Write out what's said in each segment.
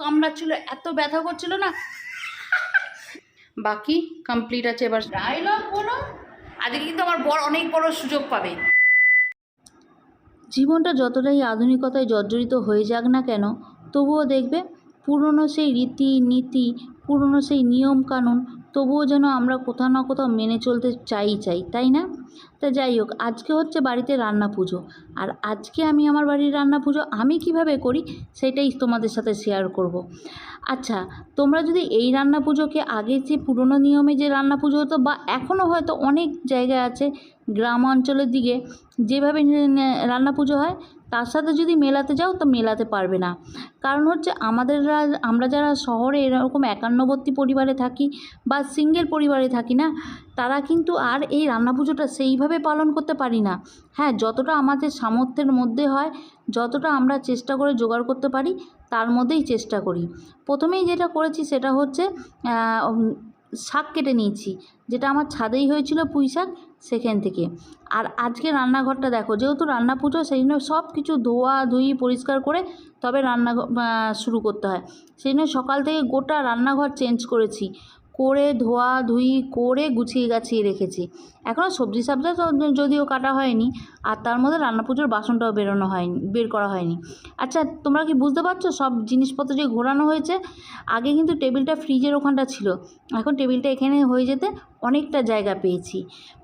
কামড়াচ্ছিল এত ব্যথা করছিল না? বাকি কমপ্লিট আছে এবার। ডায়লগ বলো আজকে কিন্তু আমার বড় অনেক বড় সুযোগ পাবে। জীবনটা যতটাই আধুনিকতায় জর্জরিত হয়ে যাক না কেন তবুও দেখবে পুরনো সেই রীতি নীতি পুরনো সেই নিয়ম কানুন তবুও যেন আমরা কোথাও না কোথাও মেনে চলতে চাই চাই, তাই না তা যাই হোক, আজকে হচ্ছে বাড়িতে রান্না পুজো আর আজকে আমি আমার বাড়ির রান্না পুজো আমি কীভাবে করি সেটাই তোমাদের সাথে শেয়ার করব। আচ্ছা তোমরা যদি এই রান্না পুজোকে আগে যে পুরনো নিয়মে যে রান্না পুজো হতো বা এখনও হয়তো অনেক জায়গায় আছে, গ্রাম অঞ্চলের দিকে যেভাবে রান্না পুজো হয় তার সাথে যদি মেলাতে যাও তো মেলাতে পারবে না। কারণ হচ্ছে আমাদের আমরা যারা শহরে এরকম একান্নবর্তী পরিবারে থাকি বা সিঙ্গেল পরিবারে থাকি না, তারা কিন্তু আর এই রান্না পুজোটা সেইভাবে পালন করতে পারি না। হ্যাঁ যতটা আমাদের সামর্থ্যের মধ্যে হয়, যতটা আমরা চেষ্টা করে জোগাড় করতে পারি, তার মধ্যেই চেষ্টা করি। প্রথমেই যেটা করেছি সেটা হচ্ছে শাক কেটে নিয়েছি। যেটা আমার ছাদেই হয়েছিল পুঁই শাক সেখান থেকে। আর আজকে রান্নাঘরটা দেখো, যেহেতু রান্না পুজো সেই জন্য সব কিছু ধোয়া ধুই পরিষ্কার করে তবে রান্না শুরু করতে হয়। সেই জন্য সকাল থেকে গোটা রান্নাঘর চেঞ্জ করেছি। করে, ধোয়া, ধুই, করে গুছিয়ে গাছিয়ে রেখেছি। এখনও সবজি সাবজা যদিও কাটা হয়নি, আর তার মধ্যে রান্না পুজোর বাসনটাও বেরোনো হয়নি, বের করা হয়নি। আচ্ছা তোমরা কি বুঝতে পারছ সব জিনিসপত্র যে ঘোরানো হয়েছে? আগে কিন্তু টেবিলটা ফ্রিজের ওখানটা ছিল, এখন টেবিলটা এখানে হয়ে যেতে অনেকটা জায়গা পেয়েছি।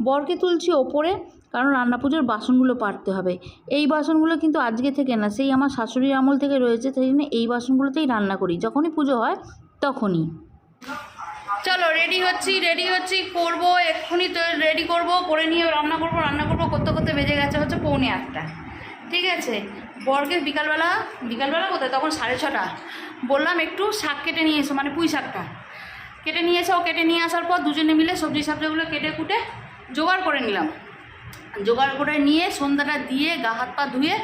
বরকে তুলছি ওপরে, কারণ রান্না পুজোর বাসনগুলো পারতে হবে। এই বাসনগুলো কিন্তু আজকে থেকে না, সেই আমার শাশুড়ির আমল থেকে রয়েছে, সেই জন্য এই বাসনগুলোতেই রান্না করি। যখনই পুজো হয়, তখনই। রেডি হচ্ছি রেডি হচ্ছি, করব, এক্ষুনি তো রেডি করব, করে নিয়ে রান্না করব রান্না করব, করতে করতে বেজে গেছে হচ্ছে পৌনে আটটা। ঠিক আছে? বরকে বিকালবেলা বিকালবেলা কোথায়? তখন সাড়ে ছটা। বললাম একটু শাক কেটে নিয়ে এসো মানে পুঁই শাকটা। কেটে নিয়ে এসে, কেটে নিয়ে আসার পর দুজনে মিলে সবজি সবজিগুলো কেটে কুটে জোগাড় করে নিলাম। জোগাড় করে নিয়ে সন্ধ্যাটা দিয়ে গা হাত পা ধুয়ে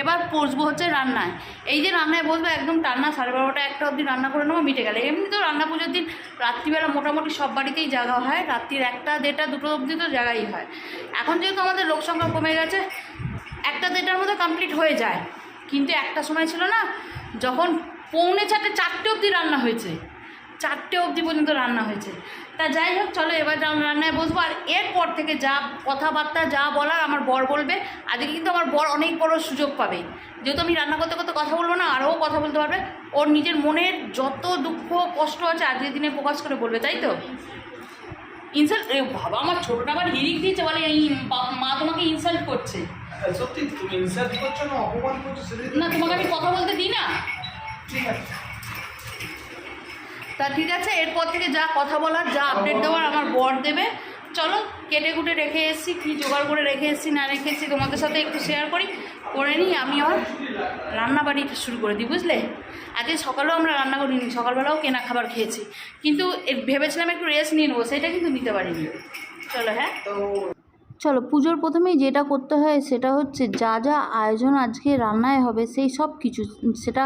এবার বসবো হচ্ছে রান্নায়। এই যে রান্নায় বসবো, একদম টান্না সাড়ে বারোটা একটা অবধি রান্না করে নেব, মিটে গেলে। এমনি তো রান্না পুজোর দিন রাত্রিবেলা মোটামুটি সব বাড়িতেই জায়গা হয়, রাত্রির একটা দেড়টা দুটো অবধি তো জায়গাই হয়। এখন যেহেতু আমাদের লোক সংখ্যা কমে গেছে, একটা দেড়টার মধ্যে কমপ্লিট হয়ে যায়। কিন্তু একটা সময় ছিল না, যখন পৌনে চারটে চারটে অবধি রান্না হয়েছে। চারটে অবধি পর্যন্ত রান্না হয়েছে। তা যাই হোক চলো এবার রান- রান্নায় বসবো। আর এরপর থেকে যা কথাবার্তা যা বলার আমার বর বলবে। আজকে কিন্তু আমার বর অনেক বড় সুযোগ পাবে। যেহেতু আমি রান্না করতে করতে কথা বলব না আরও কথা বলতে পারবে। ওর নিজের মনের যত দুঃখ কষ্ট আছে আজকের দিনে প্রকাশ করে বলবে তাই তো? ইনসাল্ট বাবা আমার ছোটোটা আবার হিরিক দিয়েছে বলে এই মা তোমাকে ইনসাল্ট করছে। সত্যি তুমি ইনসাল্ট করছ না অপমান করছ না তোমাকে আমি কথা বলতে দিই না? ঠিক আছে। তা ঠিক আছে, এরপর থেকে যা কথা বলার, যা আপডেট দেওয়ার আমার বর দেবে। চলো, কেটে কুটে রেখে এসেছি, কী জোগাড় করে রেখে এসেছি, না রেখে এসেছি, তোমাদের সাথে একটু শেয়ার করি। করে নিই, আমি আমার রান্না বাড়িটা শুরু করে দিই, বুঝলে? আজকে সকালেও আমরা রান্না করিনি, সকালবেলাও কেনা খাবার খেয়েছি। কিন্তু ভেবেছিলাম একটু রেস্ট নিয়ে নেব, সেটা কিন্তু নিতে পারিনি। চলো হ্যাঁ? তো চলো পুজোর প্রথমেই যেটা করতে হয় সেটা হচ্ছে যা যা আয়োজন আজকে রান্নায় হবে সেই সব কিছু, সেটা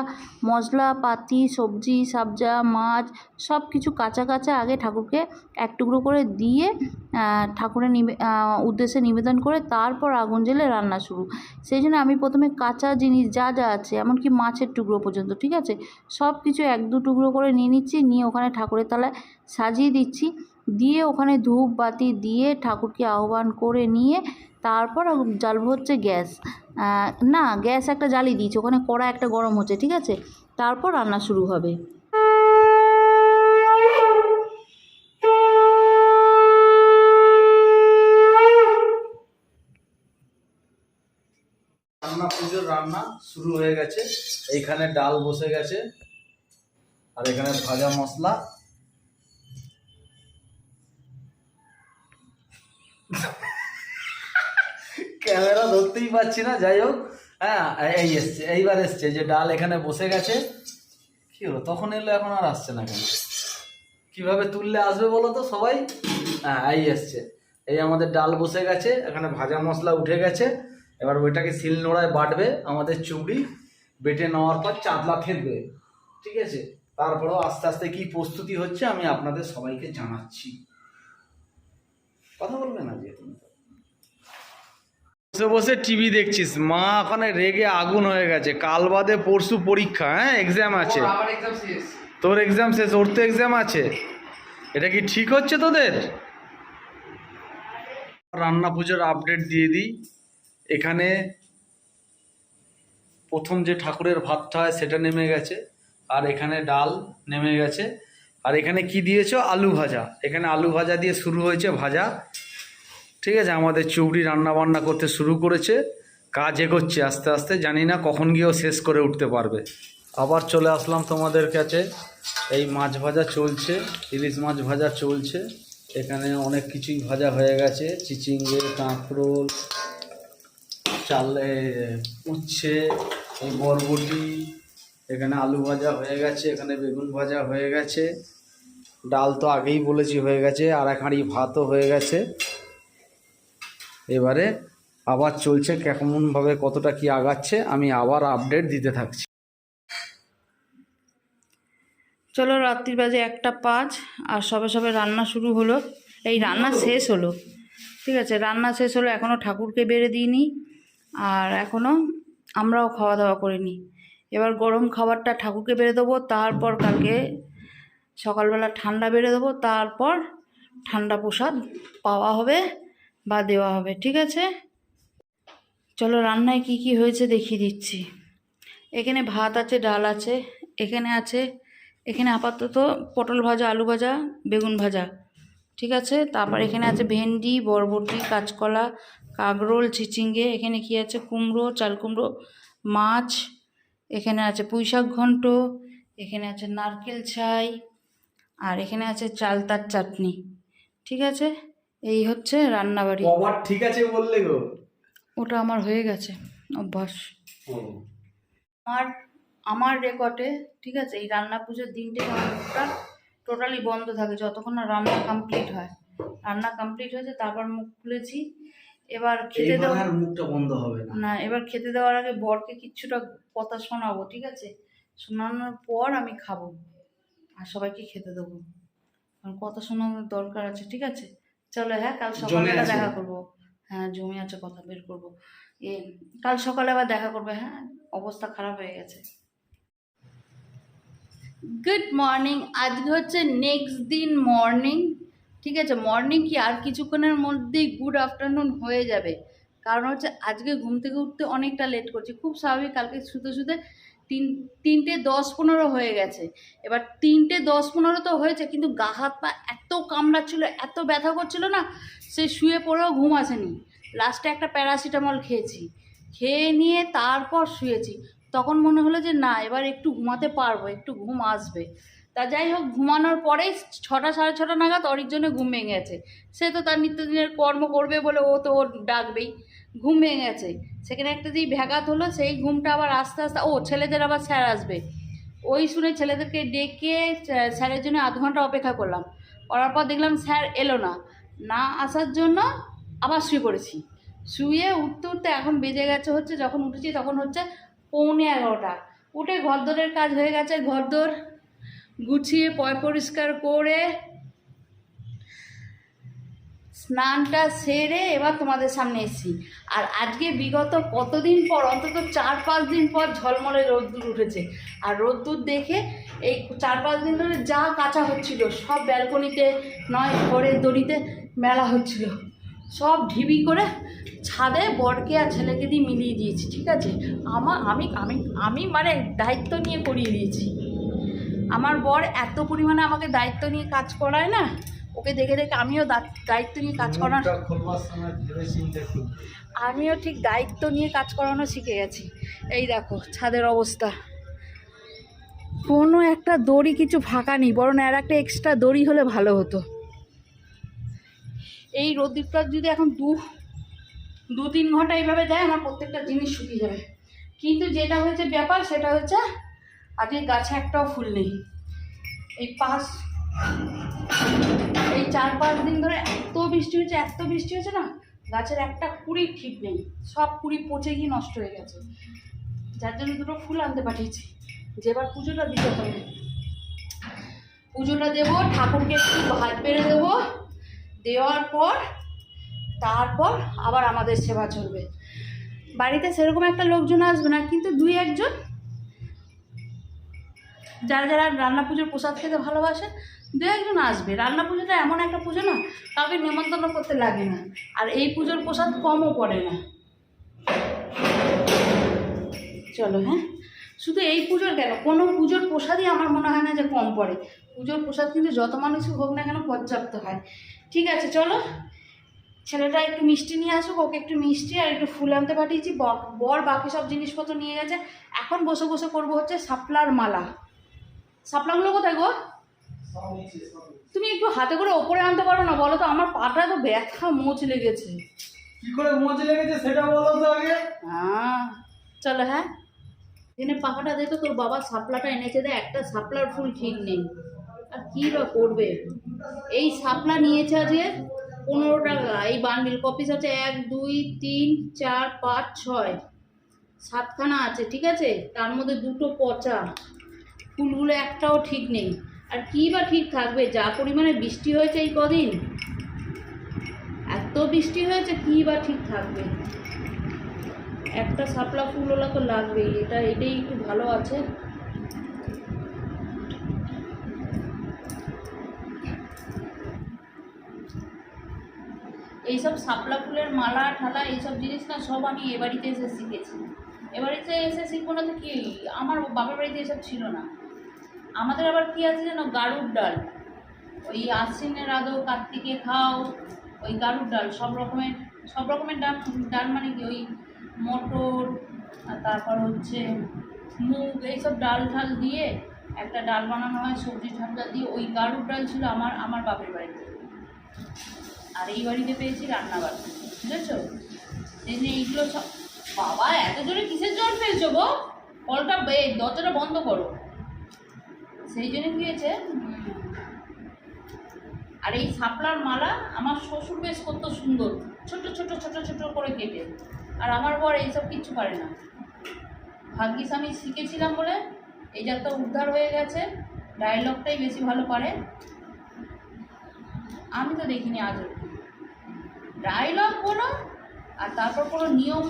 মশলা, পাতি, সবজি, সাবজা, মাছ সব কিছু কাঁচা কাঁচা আগে ঠাকুরকে এক টুকরো করে দিয়ে ঠাকুরের নিবে উদ্দেশ্যে নিবেদন করে তারপর আগুন জ্বেলে রান্না শুরু। সেই জন্য আমি প্রথমে কাঁচা জিনিস যা যা আছে, এমনকি মাছের টুকরো পর্যন্ত, ঠিক আছে? সব কিছু এক দু টুকরো করে নিয়ে নিচ্ছি, নিয়ে ওখানে ঠাকুরের তলায় সাজিয়ে দিচ্ছি। দিয়ে ওখানে ধূপ বাতি দিয়ে ঠাকুরকে আহ্বান করে নিয়ে তারপর জ্বালবো হচ্ছে গ্যাস। না, গ্যাস একটা জ্বালিয়ে দিয়েছি, ওখানে কড়া একটা গরম হচ্ছে, ঠিক আছে? তারপর রান্না শুরু হবে। রান্না পুজোর রান্না শুরু হয়ে গেছে। এইখানে ডাল বসে গেছে, আর এখানে ভাজা মশলা ক্যামেরা ধরতেই পাচ্ছি না, যাই হোক। হ্যাঁ এই এসছে, এইবার এসছে, যে ডাল এখানে বসে গেছে। কি হলো? তখন এলো, এখন আর আসছে না কেন? কীভাবে তুললে আসবে বলো তো সবাই? হ্যাঁ এই এসছে। এই আমাদের ডাল বসে গেছে, এখানে ভাজা মশলা উঠে গেছে। এবার ওইটাকে শিল নোড়ায় বাটবে, আমাদের চুবড়ি। বেটে নেওয়ার পর চাঁদলা ফেলবে ঠিক আছে? তারপরেও আস্তে আস্তে কি প্রস্তুতি হচ্ছে, আমি আপনাদের সবাইকে জানাচ্ছি। কথা বলবে না যে তুমি? বসে বসে টিভি দেখছিস। মা ওখানে রেগে আগুন হয়ে গেছে। কাল বাদে পরশু পরীক্ষা হ্যাঁ? এক্সাম আছে। আবার এক্সাম শেষ। তোর এক্সাম শেষ ওর তো এক্সাম আছে। এটা কি ঠিক হচ্ছে তোদের? রান্না পুজোর আপডেট দিয়ে দিই। এখানে প্রথম যে ঠাকুরের ভাতটা হয় সেটা নেমে গেছে। আর এখানে ডাল নেমে গেছে। আর এখানে কি দিয়েছ? আলু ভাজা। এখানে আলু ভাজা দিয়ে শুরু হয়েছে ভাজা। ঠিক আছে? আমাদের চৌড়ি রান্না বান্না করতে শুরু করেছে। কাজ এগোচ্ছে আস্তে আস্তে। জানি না কখন গিয়েও শেষ করে উঠতে পারবে। আবার চলে আসলাম তোমাদের কাছে। এই মাছ ভাজা চলছে, ইলিশ মাছ ভাজা চলছে। এখানে অনেক কিছুই ভাজা হয়ে গেছে। চিচিঙ্গে, কাঁকরোল, চালে উচ্ছে, এই বরবটি। এখানে আলু ভাজা হয়ে গেছে। এখানে বেগুন ভাজা হয়ে গেছে। ডাল তো আগেই বলেছি হয়ে গেছে আর এক হাঁড়ি ভাতও হয়ে গেছে। এবারে আবার চলছে কেমনভাবে কতটা কি আগাচ্ছে, আমি আবার আপডেট দিতে থাকছি। চলো রাত্রির বাজে একটা পাঁচ, আর সবে সবে রান্না শুরু হলো। এই রান্না শেষ হলো, ঠিক আছে? রান্না শেষ হলো এখনও ঠাকুরকে বেড়ে দিইনি, আর এখনও আমরাও খাওয়া দাওয়া করিনি। এবার গরম খাবারটা ঠাকুরকে বেড়ে দেবো, তারপর কালকে সকালবেলা ঠান্ডা বেড়ে দেবো, তারপর ঠান্ডা প্রসাদ পাওয়া হবে বা দেওয়া হবে, ঠিক আছে? চলো রান্নায় কি কি হয়েছে দেখিয়ে দিচ্ছি। এখানে ভাত আছে, ডাল আছে, এখানে আছে, এখানে আপাতত পটল ভাজা, আলু ভাজা, বেগুন ভাজা, ঠিক আছে? তারপর এখানে আছে ভেন্ডি, বরবটি, কাঁচকলা কাগরোল চিচিঙ্গে এখানে কি আছে? কুমড়ো, চাল কুমড়ো, মাছ, এখানে আছে পুঁইশাক ঘন্ট, এখানে আছে নারকেল ছাই আর এখানে আছে চালতার চাটনি। ঠিক আছে? এই হচ্ছে রান্নাবাড়ি। কবার ঠিক আছে বললে গো। ওটা আমার হয়ে গেছে। অভ্যাস। আমার আমার রেকর্ডে ঠিক আছে এই রান্না পুজোর আমার মুখটা টোটালি বন্ধ থাকে যতক্ষণ না রান্না কমপ্লিট হয়। রান্না কমপ্লিট হয়েছে তারপর মুখ খুলেছি। এবার খেতে এইবার দেওয়া মুখটা বন্ধ হবে না। না এবার খেতে দেওয়ার আগে বরকে কিচ্ছুটা কথা শোনাবো ঠিক আছে? শোনানোর পর আমি খাব। আর সবাইকে খেতে দেবো। কারণ কথা শোনানোর দরকার আছে ঠিক আছে? চলো হ্যাঁ কাল সকালে দেখা করব। হ্যাঁ জমি আছে কথা বের করব। এ কাল সকালে আবার দেখা করবে হ্যাঁ? অবস্থা খারাপ হয়ে গেছে। গুড মর্নিং আজকে হচ্ছে নেক্সট দিন মর্নিং ঠিক আছে? মর্নিং কি আর কিছুক্ষণের মধ্যেই গুড আফটারনুন হয়ে যাবে। কারণ হচ্ছে আজকে ঘুম থেকে উঠতে অনেকটা লেট করছি। খুব স্বাভাবিক কালকে শুতে শুতে তিন, তিনটে দশ পনেরো হয়ে গেছে। এবার তিনটে দশ পনেরো তো হয়েছে, কিন্তু গা হাত পা এত কামড়াচ্ছিল, এত ব্যথা করছিল না, সে শুয়ে পড়েও ঘুম আসেনি। লাস্টে একটা প্যারাসিটামল খেয়েছি। খেয়ে নিয়ে তারপর শুয়েছি। তখন মনে হলো যে, না, এবার একটু ঘুমাতে পারব, একটু ঘুম আসবে। তা যাই হোক, ঘুমানোর পরেই ছটা, সাড়ে ছটা নাগাদ অরির জন্য ঘুম ভেঙে গেছে। সে তো তার নিত্যদিনের কর্ম করবে বলে ও তো ওর ডাকবেই। ঘুম ভেঙে গেছে। সেখানে একটা যেই ভ্যাঘাত হলো, সেই ঘুমটা আবার আস্তে আস্তে, ও ছেলেদের আবার স্যার আসবে। ওই শুনে ছেলেদেরকে ডেকে স্যারের জন্য আধ ঘণ্টা অপেক্ষা করলাম। করার পর দেখলাম স্যার এলো না। না আসার জন্য আবার শুয়ে পড়েছি। শুয়ে উঠতে উঠতে এখন বেজে গেছে হচ্ছে, যখন উঠেছি তখন হচ্ছে পৌনে এগারোটা। উঠে ঘরদোরের কাজ হয়ে গেছে। ঘরদোর গুছিয়ে পয়, পরিষ্কার করে স্নানটা সেরে এবার তোমাদের সামনে এসেছি। আর আজকে বিগত কতদিন পর, অন্তত চার পাঁচ দিন পর ঝলমলে রোদ্দুর উঠেছে। আর রোদ্দুর দেখে এই চার পাঁচ দিন ধরে যা কাঁচা হচ্ছিল, সব ব্যালকনিতে নয় ঘরের দড়িতে মেলা হচ্ছিল। সব ঢিবি করে ছাদে বরকে আর ছেলেকে দিয়ে মিলিয়ে দিয়েছি, ঠিক আছে? আমার আমি আমি আমি মানে দায়িত্ব নিয়ে করিয়ে দিয়েছি। আমার বর এত পরিমাণে আমাকে দায়িত্ব নিয়ে কাজ করায় না ওকে দেখে দেখে আমিও দায়িত্ব নিয়ে কাজ খুলবে। আমিও ঠিক দায়িত্ব নিয়ে কাজ করানো শিখে গেছি। এই দেখো ছাদের অবস্থা। কোনো একটা দড়ি কিছু ফাঁকা নেই বরং আর একটা এক্সট্রা দড়ি হলে ভালো হতো। এই রোদ্দুরটা যদি এখন দু দু তিন ঘণ্টা এইভাবে দেয় আমার প্রত্যেকটা জিনিস শুকিয়ে যাবে। কিন্তু যেটা হয়েছে ব্যাপার সেটা হচ্ছে আজকে গাছে একটাও ফুল নেই। এই পাঁচ এই চার পাঁচ দিন ধরে এত বৃষ্টি হয়েছে, এত বৃষ্টি হয়েছে না, গাছের একটা কুড়ি ঠিক নেই, সব কুড়ি পচে গিয়ে নষ্ট হয়ে গেছে। যার জন্য দুটো ফুল আনতে পাঠিয়েছি যেবার পুজোটা দিতে হবে। পুজোটা দেবো, ঠাকুরকে একটু ভাত বেড়ে দেবো, দেওয়ার পর, তারপর আবার আমাদের সেবা চলবে। বাড়িতে সেরকম একটা লোকজন আসবে না, কিন্তু দুই একজন, যারা যারা রান্না পুজোর প্রসাদ খেতে ভালোবাসে দু একজন আসবে। রান্না পুজোটা এমন একটা পুজো না, কাউকে নেমন্তন্ন করতে লাগে না। আর এই পুজোর প্রসাদ কমও পড়ে না। চলো হ্যাঁ? শুধু এই পুজোর কেন? কোনো পুজোর প্রসাদই আমার মনে হয় না যে কম পড়ে। পুজোর প্রসাদ কিন্তু যত মানুষই হোক না কেন পর্যাপ্ত হয়। ঠিক আছে, চলো। ছেলেটা একটু মিষ্টি নিয়ে আসুক, ওকে একটু মিষ্টি আর একটু ফুল আনতে পাঠিয়েছি। বর বাকি সব জিনিসপত্র নিয়ে গেছে। এখন বসে বসে করব হচ্ছে সাপলার মালা। শাপলাগুলো কোথায় গো? তুমি একটু হাতে করে ওপরে আনতে পারো না বলো তো আমার পাটা তো ব্যথা মোচ লেগেছে। কি করে মজা লেগেছে সেটা বলো তো আগে। হ্যাঁ চলো হ্যাঁ। এনে পাখাটা দেখো তোর বাবা সাপলাটা এনেছে দেয় একটা সাপলার ফুল ঠিক নেই। আর কী বা করবে? এই সাপলা নিয়েছে আজকে পনেরো টাকা এই বান্ডিল কপিস আছে এক দুই তিন চার পাঁচ ছয়। সাতখানা আছে ঠিক আছে? তার মধ্যে দুটো পচা। ফুলগুলো একটাও ঠিক নেই। আর কী বা ঠিক থাকবে? যা পরিমাণে বৃষ্টি হয়েছে এই কদিন, এত বৃষ্টি হয়েছে, কী বা ঠিক থাকবে? একটা শাপলা ফুলওয়ালা তো লাগবেই, এটা, এটাই একটু ভালো আছে। এইসব শাপলা ফুলের মালা, ঠালা, এইসব জিনিস না সব আমি এ বাড়িতে এসে শিখেছি। এ বাড়িতে এসে শিখব না তো কি? আমার বাপের বাড়িতে এসব ছিল না। আমাদের আবার কি আছে যেন গাড়ুর ডাল। ওই আশ্বিনের আদৌ কার্তিকে খাও, ওই গাড়ুর ডাল। সব রকমের সব রকমের ডাল ডাল মানে কি? ওই মটর তারপর হচ্ছে মুগ, এইসব ডাল ঠাল দিয়ে একটা ডাল বানানো হয়, সবজি ঠান্ডা দিয়ে। ওই গাড়ুর ডাল ছিল আমার আমার বাপের বাড়িতে। আর এই বাড়িতে পেয়েছি রান্নাবাড়ি বুঝেছ? এই যে এইগুলো সব বাবা, এত জোরে কিসের জল ফেলছো গো? কলটা দরজাটা বন্ধ করো। সেই জন্য কি হয়েছে আর এই শাপলার মালা আমার শ্বশুর বেশ কত সুন্দর। ছোট ছোট ছোট ছোট করে কেটে। আর আমার বর এইসব কিচ্ছু পারে না। ভাগ্যিস আমি শিখেছিলাম বলে এই যাত্রা উদ্ধার হয়ে গেছে। ডায়লগটাই বেশি ভালো পারে। আমি তো দেখিনি আজ ডায়লগ বলো, আর তারপর কোনো নিয়ম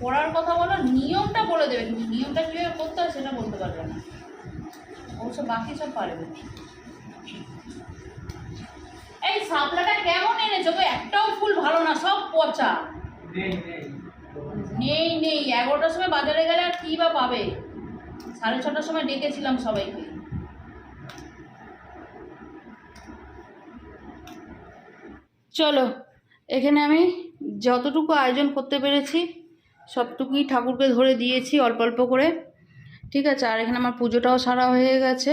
পড়ার কথা বলো, নিয়মটা বলে দেবে। কিন্তু নিয়মটা কীভাবে করতে হয় সেটা বলতে পারবে না। অবশ্য বাকি সব পারবে এই শাপলাটা কেমন এনেছো? গো একটাও ফুল ভালো না সব পচা। নেই নেই। এগারোটার সময় বাজারে গেলে আর কী বা পাবে? সাড়ে ছটার সময় ডেকেছিলাম সবাইকে। চলো এখানে আমি যতটুকু আয়োজন করতে পেরেছি সবটুকুই ঠাকুরকে ধরে দিয়েছি অল্প অল্প করে। ঠিক আছে? আর এখানে আমার পুজোটাও সারা হয়ে গেছে।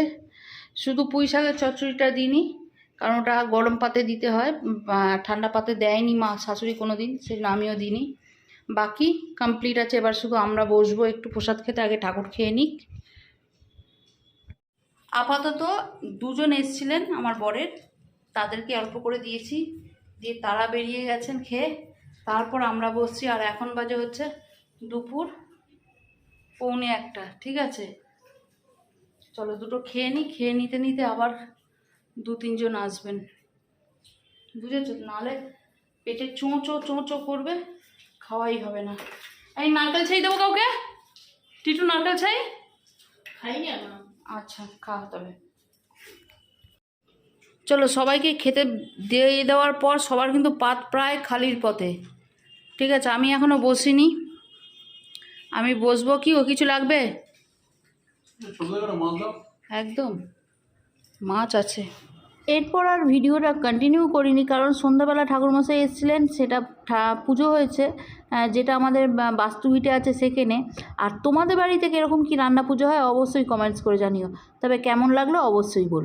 শুধু পুঁই শাকের চচ্চড়িটা দিইনি, কারণ ওটা গরম পাতে দিতে হয় ঠান্ডা পাতে দেয়নি মা, শাশুড়ি কোনো দিন সেজন্য আমিও দিইনি। বাকি কমপ্লিট আছে, এবার শুধু আমরা বসবো, একটু প্রসাদ খেতে, আগে ঠাকুর খেয়ে নিক। আপাতত দুজন এসছিলেন আমার বরের, তাদেরকে অল্প করে দিয়েছি, দিয়ে তারা বেরিয়ে গেছেন খেয়ে। তারপর আমরা বসছি, আর এখন বাজে হচ্ছে দুপুর। পৌনে একটা ঠিক আছে? চলো দুটো খেয়ে নিই খেয়ে নিতে নিতে আবার দু তিনজন আসবেন। বুঝেছ? নাহলে পেটে চোঁচো চোঁচো করবে খাওয়াই হবে না। এই নারকেল ছাই দেবো কাউকে? টিটু নারকেল ছাই? খাইনি আচ্ছা খাওয়া তবে। চলো সবাইকে খেতে দিয়ে দেওয়ার পর সবার কিন্তু পাত প্রায় খালির পথে। ঠিক আছে আমি এখনও বসিনি। আমি বসবো কি? ও কিছু লাগবে? একদম। মাছ আছে। এরপর আর ভিডিওটা কন্টিনিউ করিনি, কারণ সন্ধ্যাবেলা ঠাকুরমশাই এসেছিলেন, সেটা পুজো হয়েছে যেটা আমাদের বাস্তুভিটে আছে সেখানে আর তোমাদের বাড়িতে কীরকম কী রান্না পুজো হয়, অবশ্যই কমেন্টস করে জানিও। তবে কেমন লাগল, অবশ্যই বলো।